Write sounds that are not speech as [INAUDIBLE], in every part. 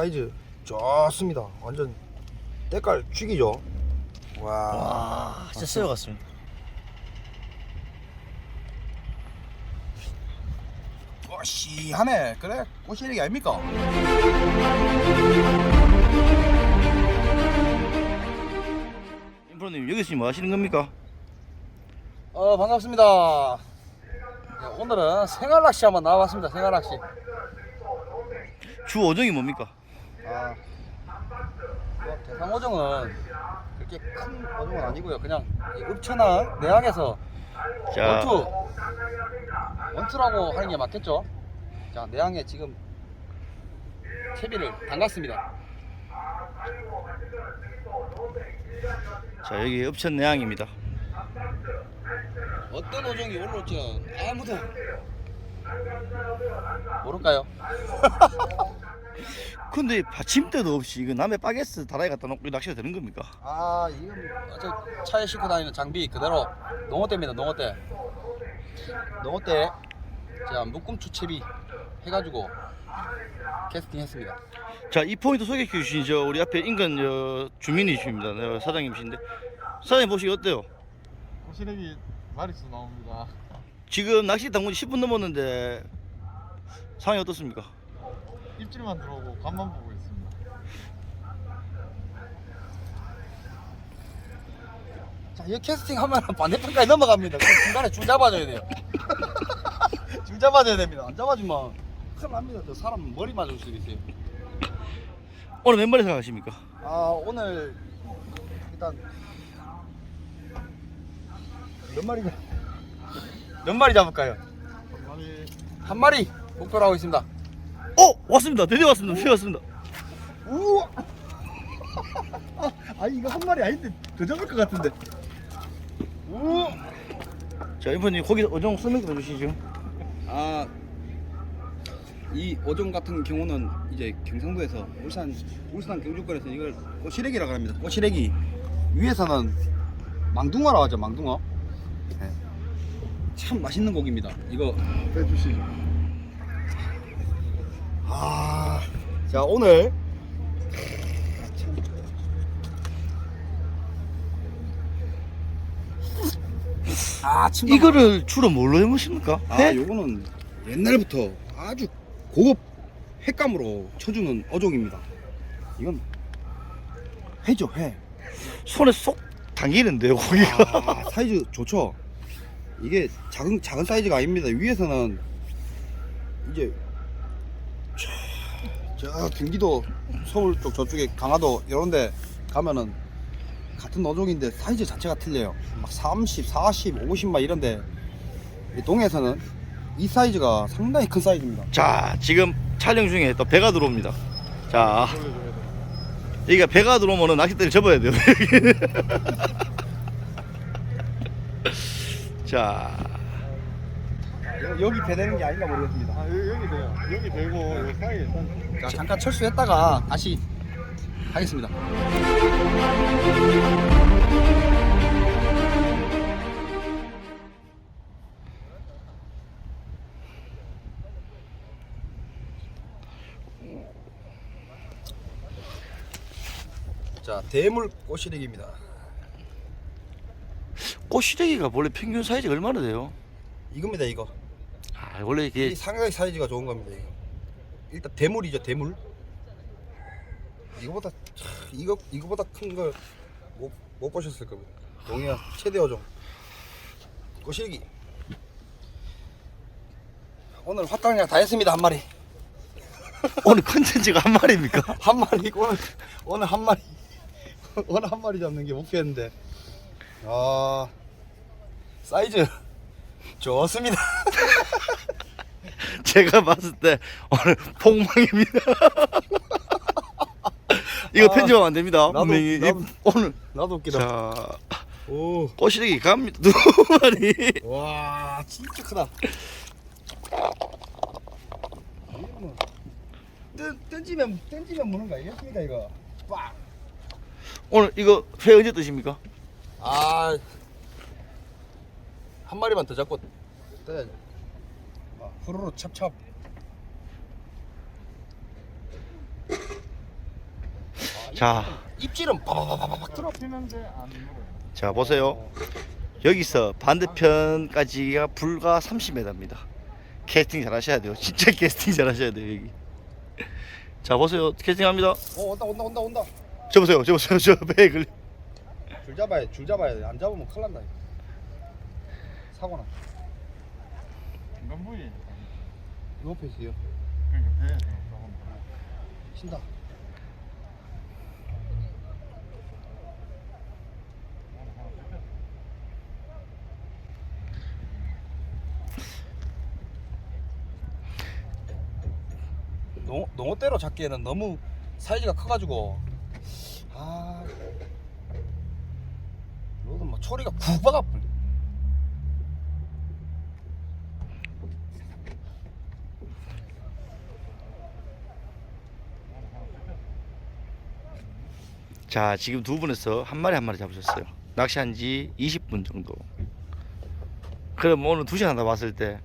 사이즈 좋습니다. 완전 때깔 죽이죠. 와. 와 진짜 새우 같습니다 꼬시하네. 그래 꼬시래기 아닙니까? 인프로님 여기서 뭐 하시는 겁니까? 어 반갑습니다. 네, 오늘은 생활 낚시 한번 나와봤습니다. 생활 낚시. 주 어종이 뭡니까? 아, 뭐 대상 어종은 그렇게 큰 어종은 아니고요. 그냥 이 읍천항 내항에서 자 원투 원투라고 하는 게 맞겠죠? 자 내항에 지금 채비를 담갔습니다. 자 여기 읍천 내항입니다 어떤 어종이 올라올지는 아무도 모를까요? [LAUGHS] 근데 받침대도 없이 이거 남의 바게스 다라이 갖다 놓고 낚시가 되는 겁니까? 아 이건 저 차에 싣고 다니는 장비 그대로 농어대입니다 농어대 농어대 자 묶음 추 채비 해가지고 캐스팅했습니다 자 이 포인트 소개해 주신 저 우리 앞에 인근 저 주민이십니다 네, 사장님이신데 사장님 보시기 어때요? 고시래기 마리수 나옵니다. 지금 낚시 당분이 10분 넘었는데 상황이 어떻습니까? 입질만 들어오고 간만 보고 있습니다. 자이 캐스팅 하면 반대편까지 넘어갑니다 그럼 중간에 줄 잡아줘야 돼요 [LAUGHS] 줄 잡아줘야 됩니다 안 잡아주면 큰일 납니다 저 사람 머리 맞을 수도 있어요 오늘 몇 마리 생각하십니까? 아 오늘 일단 몇 마리 잡- 몇 마리 잡을까요? 마리 한 마리 목표로 하고 있습니다 어 왔습니다 드디어 왔습니다 드디어 왔습니다 우와 [LAUGHS] 아 이거 한 마리 아닌데 더 잡을 것 같은데 우와 자 인프로님 거기 어종 설명 좀 해주시죠 아, 이 어종 같은 경우는 이제 경상도에서 울산 울산 경주권에서 이걸 꼬시래기라고 합니다. 꼬시래기 위에서는 망둥어라고 하죠. 망둥어. 네. 참 맛있는 고기입니다. 이거 빼주시죠. 아. 자 오늘 아, 침 이거를 주로 뭘로 해 먹습니까? 아, 회? 요거는 옛날부터 아주 고급 횟감으로 쳐주는 어종입니다. 이건 회죠, 회. 손에 쏙 당기는데요 고기가 아, 사이즈 좋죠. 이게 작은 작은 사이즈가 아닙니다. 위에서는 이제 저, 저 경기도 서울 쪽 저쪽에 강화도 이런데 가면은 같은 어종인데 사이즈 자체가 틀려요. 막 30, 40, 50 막 이런데 이 동해에서는 이 사이즈가 상당히 큰 사이즈입니다. 자 지금 촬영 중에 또 배가 들어옵니다 자. 여기가 배가 들어오면 낚싯대를 접어야 돼요 [LAUGHS] 자 여기 배되는 게 아닌가 모르겠습니다. 아 여기, 여기 돼요. 여기 되고 여기 사이에 자, 잠깐 철수했다가 다시 하겠습니다. 자 대물 꼬시래기입니다. 꼬시래기가 원래 평균 사이즈가 얼마나 돼요? 이겁니다 이거. 아 원래 이게 이 상당히 사이즈가 좋은 겁니다 이거. 일단 대물이죠 대물. 이거보다 차, 이거 이거보다 큰 걸 못 못 보셨을 겁니다. 동해안 최대 어종 꼬시래기. 오늘 화탕량 다 했습니다, 한 마리. [LAUGHS] 오늘 컨텐츠가 한 마리입니까? [LAUGHS] 한 마리, 오늘, 오늘 한 마리. [LAUGHS] 오늘 한 마리 잡는 게 목표였는데. 아, 사이즈 좋습니다. 제가 봤을 때 오늘 폭망입니다. [LAUGHS] 이거 아, 편집하면 안 됩니다. 나도- 분명히 이- 나도- 오늘 나도 웃기다. 자 오, 꼬시래기 갑니다. [LAUGHS] 두 마리. 와, 진짜 크다. 뜬, 뜬지면, 뜬지면 무는 거 아니겠습니까, 이거? 빡! 오늘 이거 회 언제 드십니까? 아, 한 마리만 더 잡고 떠야지. 후루룩 찹찹. 자, 입질은 바바바바박 들어. 피는데 안 물어요. 자 보세요. 여기서 반대편까지가 불과 30m입니다. 캐스팅 잘 하셔야 돼요. 진짜 [LAUGHS] 캐스팅 잘 하셔야 돼요, 여기. 자, 보세요. 캐스팅 합니다. 어 온다 온다 온다 온다. 저 보세요. 저 보세요. [LAUGHS] 저 배에 걸리. 줄 잡아야 돼, 줄 잡아야 돼. 안 잡으면 큰일 난다. 이거. 사고나. 중간 부위. 옆에 있어요. 그러니까 조금. 신다. 농, 농어대로 잡기에는 너무 사이즈가 커가지고 아 이거는 뭐 초리가 구바가 불 자, 지금 두 분에서 한 마리 한 마리 잡으셨어요. 낚시한 지 20분 정도. 그럼 오늘 두 시간 다 봤을 때,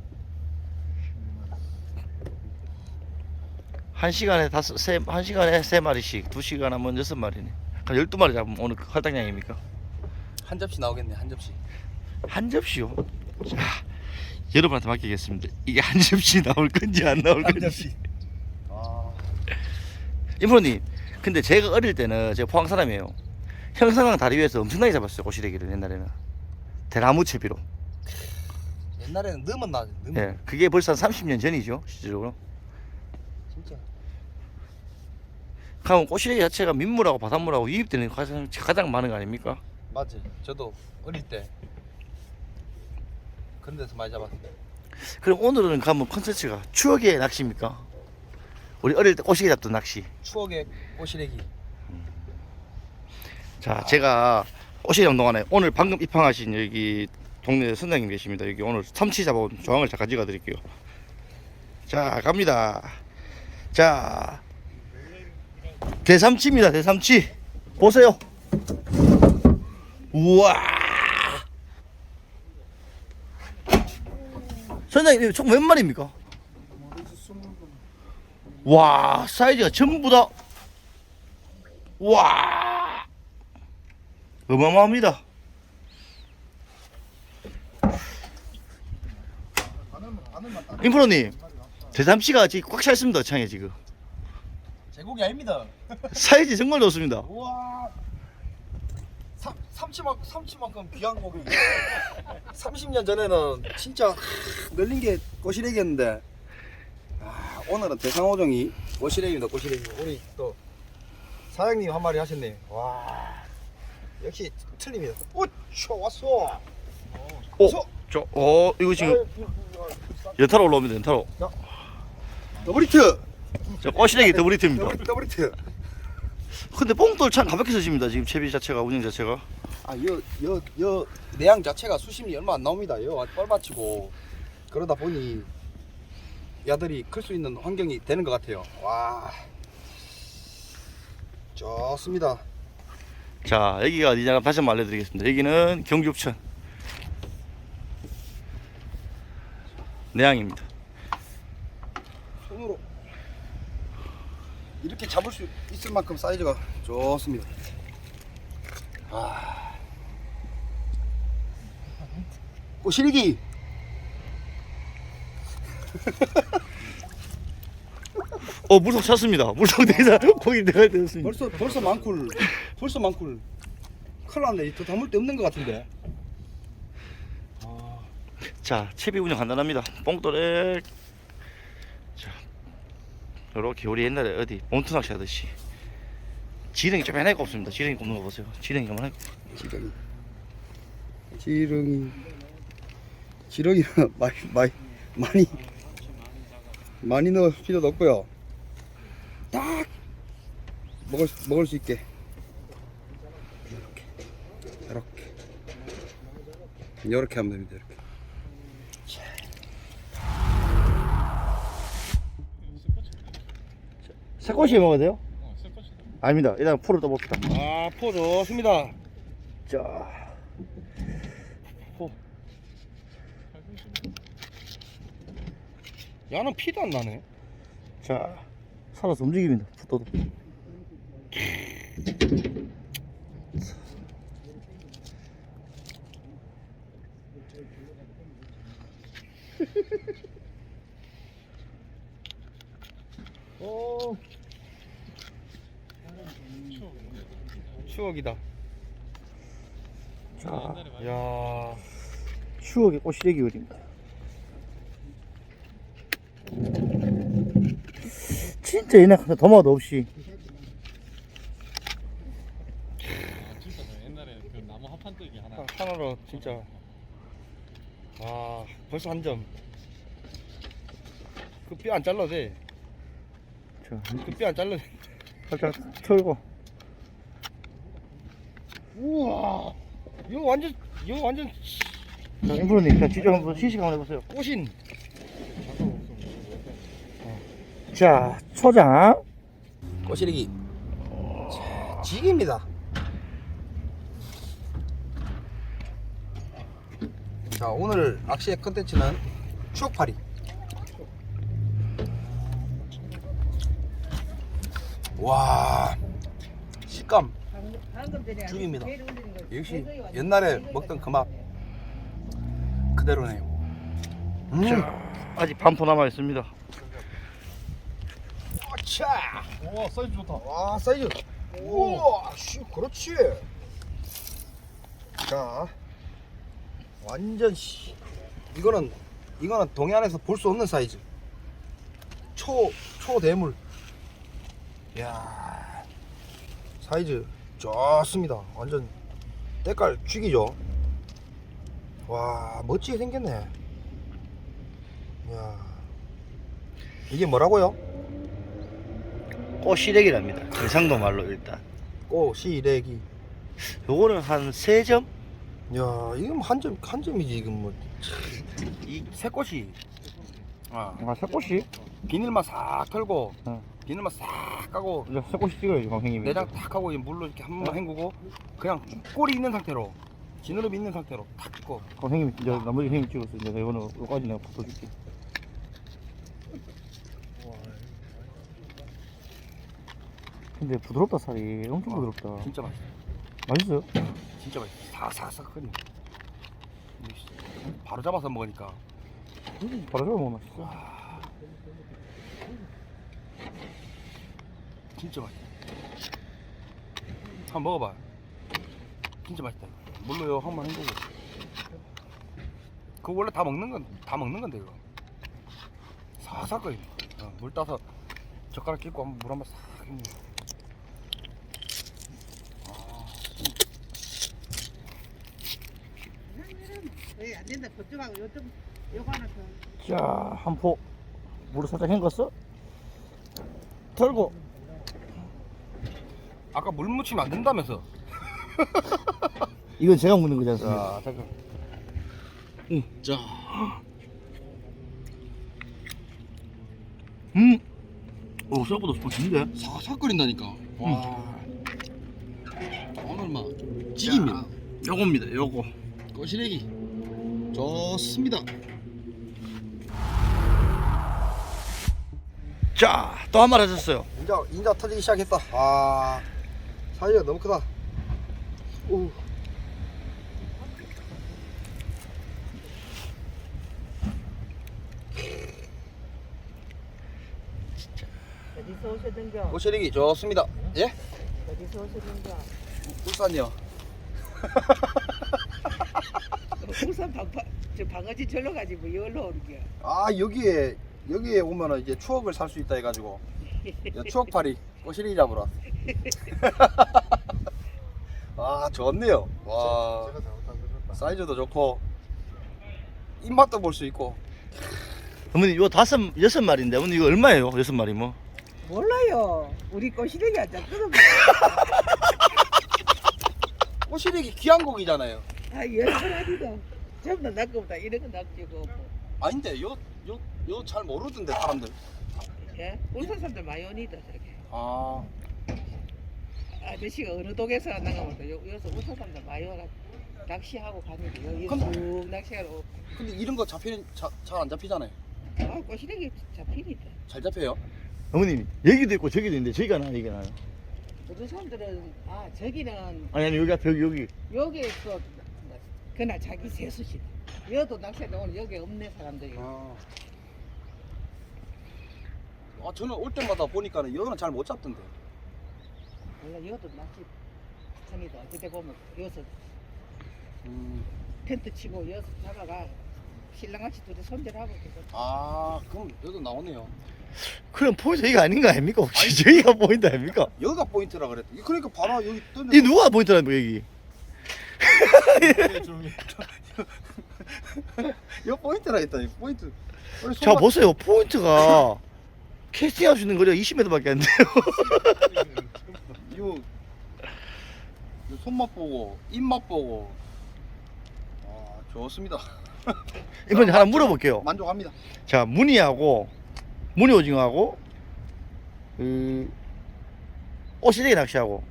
한 시간에 다섯, 세, 한 시간에 세 마리씩, 두 시간 하면 여섯 마리네. 그럼 열두 마리 잡으면 오늘 그 할당량입니까? 한 접시 나오겠네 한 접시 한 접시요? 자, 여러분한테 맡기겠습니다. 이게 한 접시 나올 건지 안 나올 건지. 아 임프로님, 근데 제가 어릴 때는 제가 포항 사람이에요. 형상강 다리 위에서 엄청나게 잡았어요, 꼬시래기를 옛날에는. 대나무 채비로. 옛날에는 넣으면 나지 넣으면 예, 그게 벌써 한 30년 전이죠, 실질적으로. 진짜 그럼 꼬시래기 자체가 민물하고 바닷물하고 유입되는 가장, 가장 많은 거 아닙니까? 맞지 저도 어릴 때 그런 데서 많이 잡았어요 그럼 오늘은 가면 컨텐츠가 추억의 낚시입니까? 우리 어릴 때 꼬시기 잡던 낚시. 추억의 꼬시래기 자, 제가 잡는 동안에 오늘 방금 입항하신 여기 동네 선장님 계십니다. 여기 오늘 삼치 잡아온 조항을 잠깐 찍어 드릴게요. 자, 갑니다. 자, 대삼치입니다. 대삼치. 보세요. 우와. 선장님, 총몇 마리입니까? 와, 사이즈가 전부 다. 와. 어마어마합니다. 임프로님, 대삼치가 지금 꽉 차 있습니다, 창에 지금. 제국이 아닙니다 사이즈 정말 좋습니다. 우와 삼, 삼치만, 삼치만큼 귀한 고기 30년 [LAUGHS] 전에는 진짜 하, 널린 게 꼬시래기였는데 아, 오늘은 대상호종이 꼬시래기입니다 꼬시래기 우리 또 사장님 한 마리 하셨네. 와 역시 틀립니다. 오쇼 왔어. 오, 저, 어, 이거 지금 연타로 올라옵니다, 연타로. 더블히트. 저 꼬시래기 더블히트입니다. 더블, 더블히트. 근데 뽕돌 참 가볍게 쓰십니다, 지금 채비 자체가, 운영 자체가. 아여여여 내양 자체가 수심이 얼마 안 나옵니다. 여 뻘받치고. 그러다 보니 야들이 클 수 있는 환경이 되는 것 같아요 와 좋습니다 자, 여기가 어디냐 다시 한번 알려드리겠습니다. 여기는 경주읍천. 내양입니다. 손으로 이렇게 잡을 수 있을 만큼 사이즈가 좋습니다 아 꼬시리기 [LAUGHS] 어, 물속 찼습니다. 물속 대사 거기 내가 되었습니다. 벌써 벌써 많쿨 벌써 많쿨 큰일 났네 더 담을 데 없는 것 같은데 아, 자, 채비 운영 간단합니다. 뽕돌에 자, 요렇게 우리 옛날에 어디 본투 낚시 하듯이 지렁이 좀 해내고 없습니다. 지렁이 꼽는 거 보세요. 지렁이 좀 해내고. 지렁이 지렁이 지렁이는 많이 많이 많이 많이 넣을 필요도 없고요 딱 먹을 수- 먹을 수 있게 이렇게 이렇게 이렇게 하면 됩니다 이렇게 새꼬시 먹어도 돼요? 어. 아닙니다. 일단 포를 떠봅시다. 아 포 좋습니다 자, 야는 피도 안 나네 자, 살아서 움직입니다. 포도도. 오. 추억이다. 자, 야. 추억의 꼬시래기 그립니다. 진짜 옛날 같은 도마도 없이 아, 진짜 저 옛날에 그 나무 합판뜨기 하나. 아, 하나로 진짜. 아, 벌써 한 점. 그 뼈 안 잘라도 돼. 자, 그뼈 안 잘라도 돼. 살짝 털고 우와. 이거 완전, 이거 완전 자, 인프로님 자 직접 한번 시식 한번 해보세요. 꽃인. 자, 초장 꼬시래기. 자, 지깁니다. 자, 오늘 낚시의 컨텐츠는 추억팔이. 와, 식감 죽입니다. 역시 옛날에 먹던 그 맛 그대로네요. 음, 자, 아직 반포 남아 있습니다. 차. 우와 사이즈 좋다. 와 사이즈. 우와 씨 그렇지. 자 완전 씨. 이거는 이거는 동해안에서 볼 수 없는 사이즈. 초 초대물. 야 사이즈 좋습니다. 완전 때깔 죽이죠. 와 멋지게 생겼네. 야 이게 뭐라고요? 꼬시래기랍니다. 경상도 말로 일단. 꼬시래기 요거는 한 3점? 야, 이건 한 점, 한 점이지, 이건 뭐. 이 새꽃이. 아, 아, 새꼬시? 비닐만 싹 털고, 어. 비닐만 싹 까고, 이제 새꼬시 찍어야지, 강생님이. 내장 탁 하고, 이 물로 이렇게 한번 헹구고, 그냥 꼬리 있는 상태로, 지느러미 있는 상태로 탁 찍고. 강생님이 이제 나머지 형님 찍었어. 이제 이거는 여기까지 내가 붙여줄게. 근데 부드럽다 살이 엄청 아, 부드럽다. 진짜 맛있어. 맛있어요? 진짜 맛있어. 사사삭 끓여. 바로 잡아서 먹으니까. 바로 잡아 먹으면 맛있어. 진짜 맛있다. 한번 먹어봐. 진짜 맛있다. 물로요 한번 헹구고. 그거 원래 다 먹는 건 다 먹는 건데 이거. 사삭 끓여. 어, 물 따서 젓가락 끼고 한번 물 한번 싹 헹구. 왜 안 된다 그쪽하고 요쪽 요거 하나 더 자, 한 포. 물을 살짝 헹궜어. 털고. 아까 물 묻히면 안 된다면서. [LAUGHS] 이건 제가 거지 않습니까? 자, 잠깐. 응. 자. 음. 오, 생각보다 맛있는데? 사삭 끓인다니까. 와. 오늘 막 찌깁니다. 요겁니다, 요거. 꼬시래기 좋습니다. 자, 또한 마리 하셨어요. 인자 인자 터지기 시작했다. 아, 사이즈가 너무 크다. 오. 어디서 오셨는겨 고시래기 좋습니다. 예? 어디서 오셨는겨 울산이요. [LAUGHS] 울산 방파 저 방아지 절로 가지 뭐 여기로 오는겨 아 여기에 여기에 오면은 이제 추억을 살 수 있다 해가지고 야, 추억팔이 꼬시래기 잡으러. [LAUGHS] 아 좋네요. 와 제가 잘못한 거 줬다. 사이즈도 좋고 입맛도 볼 수 있고. 어머니, 요 다섯, 여섯 마리인데, 어머니 이거 얼마예요? 여섯 마리 뭐? 몰라요 우리 꼬시래기 안 잡거든 [LAUGHS] 꼬시래기 귀한 고기잖아요. 아번 아니다 전부 다 낚고보다 이런 거 낚지고 뭐. 아닌데 요요요잘 모르던데 사람들. 예? 울산 사람들 많이 오니다 저기 아 아저씨가 어느 동에서 나가면 요 여기서 울산 사람들 많이 와가 낚시하고 가는데 여기 근데- 쭉 낚시하러 오고 근데 이런 거 잡히는 잘안 잡히잖아요. 아 꼬시래기 잡히니다 잘 잡혀요. 어머님, 여기도 있고 저기도 있는데, 저기가 나요, 이게 나요? 어떤 사람들은 아 저기는 아니 아니 여기 앞에 여기 여기 여기에서 그날 자기 세수시 여도 낚시하는데 오늘 여기 없는 사람들이 아. 아 저는 올 때마다 보니까는 여기는 잘 못 잡던데. 원래 여도 낚시 전이다 그때 보면 여기서 음. 텐트 치고 여기서 잡아가 신랑같이 둘이 손질하고 아 그럼 여기도 나오네요. 그럼 포인트 여기가 아닌 거 아닙니까 혹시 저기가 포인트 아닙니까? 여기가 포인트라 그랬다. 그러니까 바로 여기 던져. 이 누가 포인트라는 여기 조용히 [LAUGHS] 여기 포인트라 했다. 이 포인트. 우리 자 보세요 포인트가 캐스팅할 수 있는 거리가 20m밖에 안 돼요 [LAUGHS] 이거 이거 손맛 보고 입맛 보고 아 좋습니다. [LAUGHS] 이번에 하나 물어볼게요 만족합니다. 자 무늬하고 무늬 오징어하고 그 오시래기 낚시하고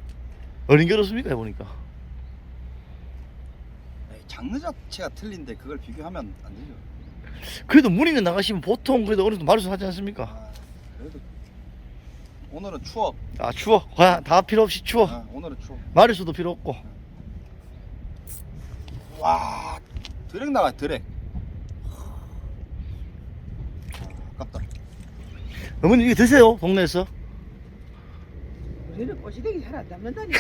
어린 게 어렵습니까 해보니까 장르 자체가 틀린데 그걸 비교하면 안 되죠. 그래도 무늬는 나가시면 보통 그래도 어느 정도 마리수 하지 않습니까? 아, 그래도 오늘은 추억. 아 추워 와, 다 필요 없이 추워 아, 오늘은 추억. 마리수도 필요 없고 와 드랙 나가 드랙. 아깝다. 어머니 이거 드세요 동네에서 우리는 꼬시대기 잘안 잡는다니까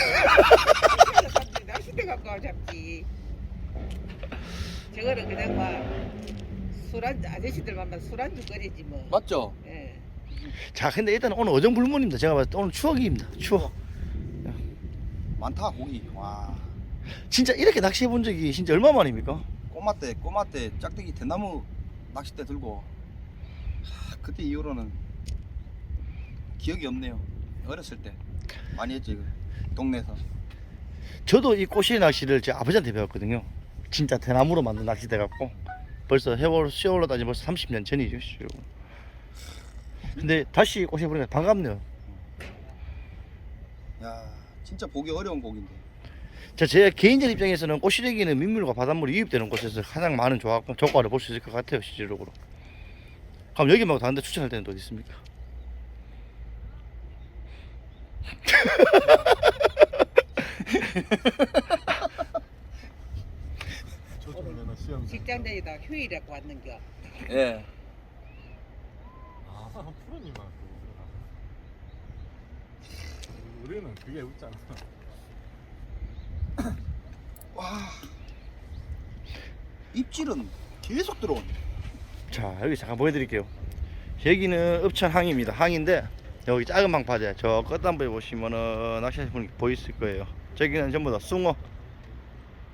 낚싯대 [LAUGHS] 갖고 와 잡지 저거는 그냥 막술한 아저씨들 만면 술안주 거리지 뭐 맞죠? 예. 자 근데 일단 오늘 어정불문입니다 제가 봤을 때 오늘 추억입니다 추억 많다 고기. 와 진짜 이렇게 낚시해 본 적이 진짜 얼마 만입니까? 꼬마 때 꼬마 때 짝대기 대나무 낚싯대 들고 하, 그때 이후로는 기억이 없네요. 어렸을 때 많이 했지 그 동네에서. 저도 이 꼬시리 낚시를 제 아버지한테 배웠거든요 진짜 대나무로 만든 낚싯대 갖고 벌써 해월 세월로 따지면 벌써 30년 전이죠 씨. 근데 다시 꼬시리 보니까 반갑네요 야 진짜 보기 어려운 고기인데. 자, 제 개인적 입장에서는 꼬시래기는 민물과 바닷물이 유입되는 곳에서 가장 많은 조합, 조과를 볼 수 있을 것 같아요, 실질적으로. 그럼 여기 말고 다른 데 추천할 때는 또 어디 있습니까? [LAUGHS] 조정면허 시험 직장 다니다 휴일이라고 왔는겨 예. 아 프로님만 그거 우리는 그게 없잖아 [COUGHS] 와 입질은 계속 들어오네. 자, 여기 잠깐 보여드릴게요. 여기는 읍천 항입니다. 항인데, 여기 작은 방파제, 저 끝단부에 보시면은 낚시하시는 분이 보이실 거예요. 저기는 전부 다 숭어,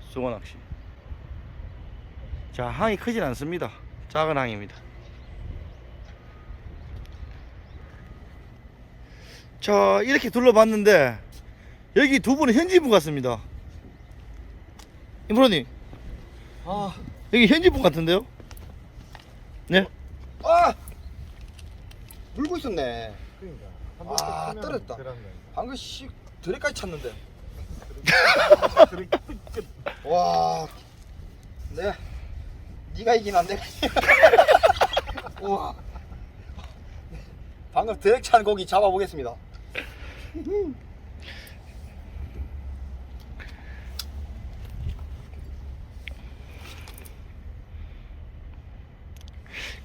숭어 낚시. 자, 항이 크진 않습니다. 작은 항입니다. 자, 이렇게 둘러봤는데, 여기 두 분은 현지분 같습니다. 임프로님, 아, 여기 현지분 같은데요? 네? 아, 물고 있었네. 그러니까 아, 떨어졌다. 방금 씨 드랙까지 찼는데. [LAUGHS] 와, 내가 네가 이긴 안. 이긴. [LAUGHS] 우와. 방금 드랙 찬 고기 잡아보겠습니다.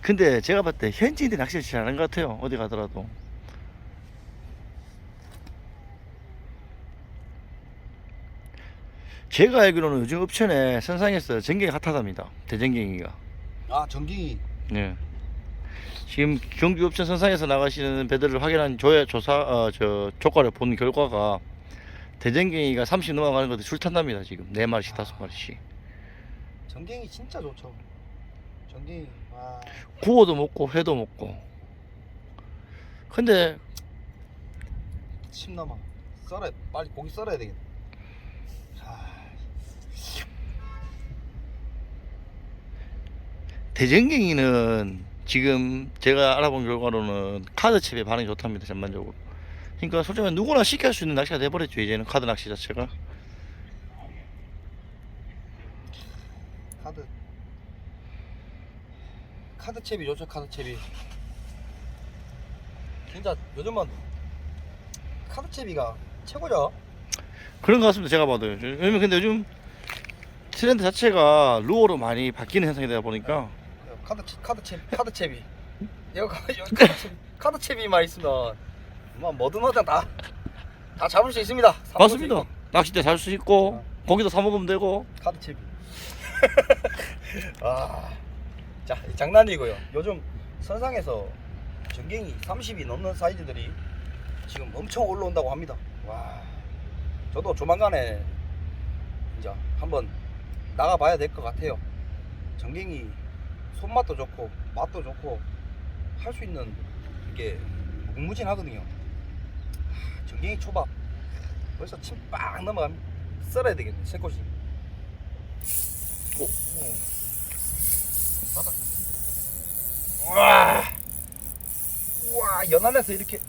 근데 제가 봤을 때 현지인들이 낚시를 잘하는 것 같아요. 어디 가더라도. 제가 알기로는 요즘 읍천에 선상에서 전갱이 핫하답니다. 대전갱이가. 아, 전기. 네. 지금 경주 읍천 선상에서 나가시는 배들을 확인한 조, 조사, 어, 저, 조과를 본 결과가 대전갱이가 30 넘어가는 것들 줄 탄답니다. 지금. 4마리씩, 5마리씩. 전갱이 진짜 좋죠. 전갱이. 와. 구워도 먹고, 회도 먹고. 근데 침 남아. 썰어. 빨리 고기 썰어야 되겠다. 아, 대전갱이는 지금 제가 알아본 결과로는 카드 칩에 반응이 좋답니다 전반적으로 그러니까 솔직히 누구나 할수 있는 낚시가 돼버렸죠 이제는 카드 낚시 자체가 카드. 카드 챕이 좋죠, 카드 챕이. 진짜 요즘은 카드 챕이가 최고죠. 그런 것 같습니다. 제가 봐도. 왜냐면 근데 요즘 트렌드 자체가 루어로 많이 바뀌는 현상이 되다 보니까 카드 치- 카드 채 카드 채비. 카- 이거 카드 채비, 카드 채비만 있으면 뭐 뭐든 뭐든 다 다 잡을 수 있습니다. 사 먹을 수 맞습니다. 있고. 낚싯대 살수 있고 고기도 사 먹으면 되고 카드 채비. [LAUGHS] 아, 자이 장난이고요. 요즘 선상에서 전갱이 30이 넘는 사이즈들이 지금 엄청 올라온다고 합니다. 와, 저도 조만간에 이제 한번 나가봐야 될 것 같아요. 전갱이 손맛도 좋고 맛도 좋고 할 수 있는 이게 무궁무진하거든요. 아, 전갱이 초밥 벌써 침빵 넘어갑니다. 썰어야 되겠네 새꼬시. 오. 바닥. 와. 우와 연안에서 이렇게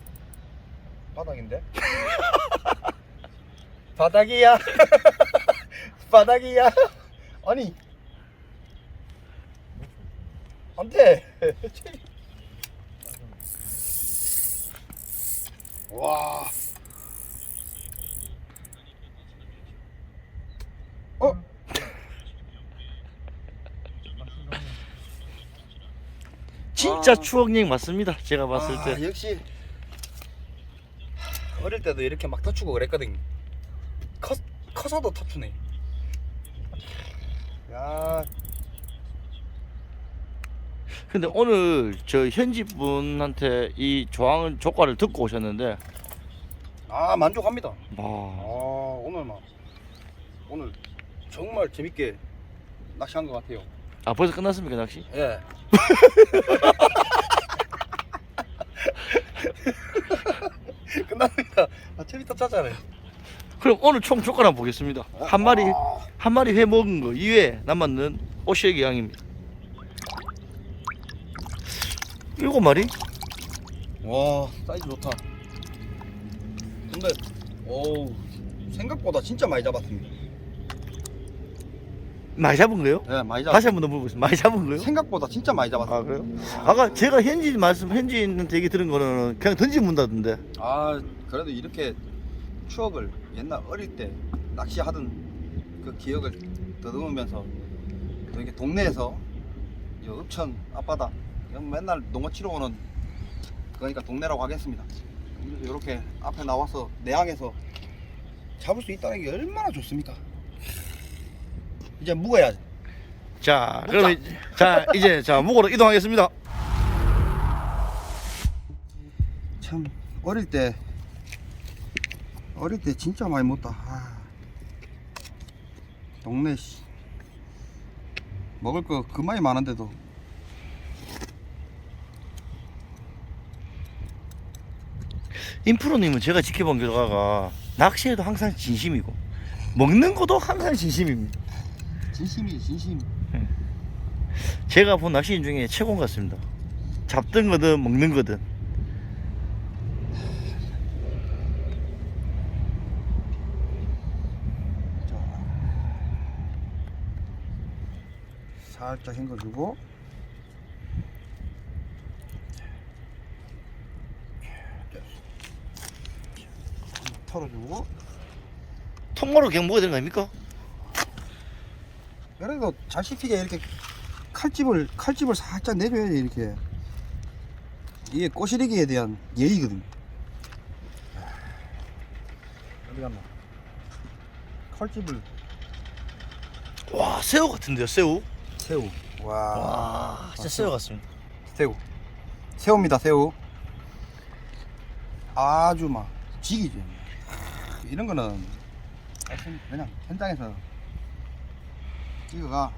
바닥인데? [LAUGHS] 바닥이야. [LAUGHS] 바닥이야. 아니. 안 돼. [LAUGHS] 와. 어? 진짜 아. 추억 여행 맞습니다. 제가 봤을 아, 때. 역시 어릴 때도 이렇게 막 터추고 그랬거든. 커 커서도 터추네. 야, 근데 오늘 저 현지 분한테 이 조항 조과를 듣고 오셨는데 아 만족합니다. 아 와 오늘 막 오늘 정말 재밌게 낚시한 것 같아요. 아 벌써 끝났습니까 낚시? 예. [LAUGHS] 끝납니다. 아, 재밌다 짜잖아요. 그럼 오늘 총 조과를 한번 보겠습니다. 한 마리 아, 한 마리 회 먹은 거 이외에 남았는 오시에기 양입니다. 일곱 마리? 와 사이즈 좋다. 근데 오 생각보다 진짜 많이 잡았습니다. 많이 잡은 거요? 네 많이 잡았. 다시 한 번 더 물어보겠습니다. 많이 잡은 거요? 생각보다 진짜 많이 잡았어요. 아 그래요? 아까 제가 현지 말씀 현지인한테 얘기 들은 거는 그냥 던지문다던데. 아 그래도 이렇게 추억을 옛날 어릴 때 낚시하던 그 기억을 더듬으면서 또 이렇게 동네에서 이 읍천 앞바다 맨날 농어 치러 오는 그러니까 동네라고 하겠습니다. 이렇게 앞에 나와서 내항에서 잡을 수 있다는 게 얼마나 좋습니까? 이제 묵어야지. 자, 그럼 이- 자 이제 자 목으로 이동하겠습니다. 참 어릴 때 어릴 때 진짜 많이 먹다. 아. 동네 씨 먹을 거 그만이 많은데도 인프로님은 제가 지켜본 결과가 낚시에도 항상 진심이고 먹는 것도 항상 진심입니다. 진심이 진심. 제가 본 낚시인 중에 최고인 것 같습니다. 잡든 거든 먹는 거든. 자 살짝 헹궈주고 털어주고 통마로 그냥 먹어야 되는 거 아닙니까? 그래도 잘 씹히게 이렇게 칼집을 칼집을 살짝 내줘야 돼 이렇게 이게 꼬시래기에 대한 예의거든. 어디 갔나? 칼집을 와 새우 같은데요 새우? 새우. 와, 와 진짜 새우 같습니다. 새우. 새우입니다 새우. 아주 막 지기죠. 이런 거는 그냥 현장에서 찍어가.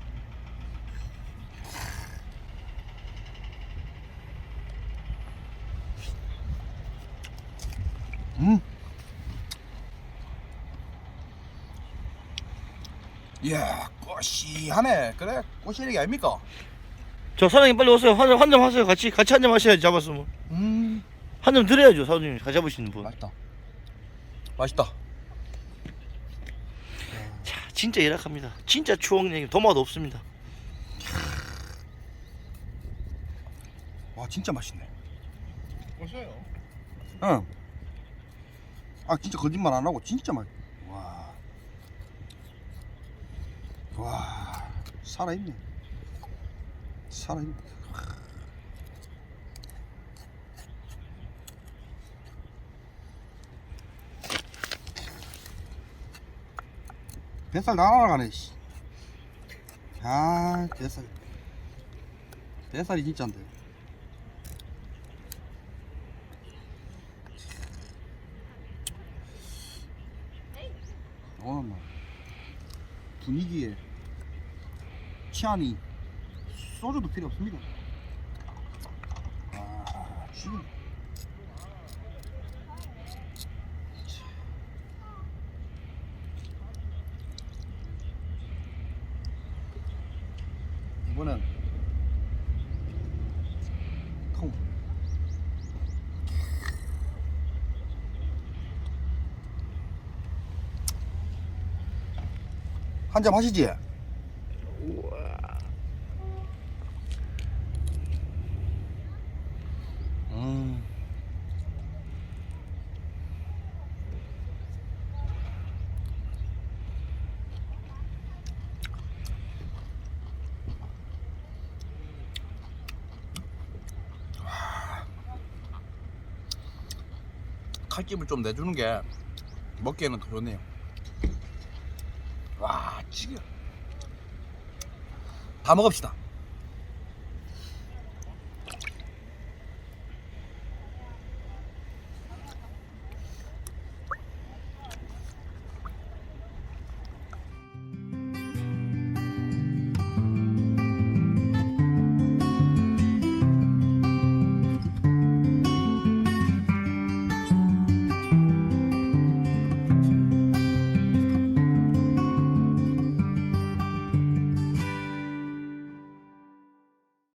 음. 이야, 꼬시하네. 그래, 꼬시래기 아닙니까? 저 사장님 빨리 오세요. 한점 한점 하세요. 같이 같이 한 점 하셔야지 잡았으면 음, 한점 드려야죠 사장님 같이 잡으시는 분. 맛있다. 맛있다. 자 진짜 열악합니다. 진짜 추억 얘기 도마도 없습니다. 와, 진짜 맛있네. 오셔요. 응. 아 진짜 거짓말 안 하고 진짜 맛. 와. 와 살아있네. 살아있네. 뱃살 다 날아가네. 씨. 아 뱃살. 뱃살이 진짜인데. 뭐 분위기에 취하니 소주도 필요 없습니다. 아, 죽인. 이번엔 통. 한 잔 하시지? 음. 칼집을 좀 내주는 게 먹기에는 더 좋네요. 와, 지금 다 먹읍시다.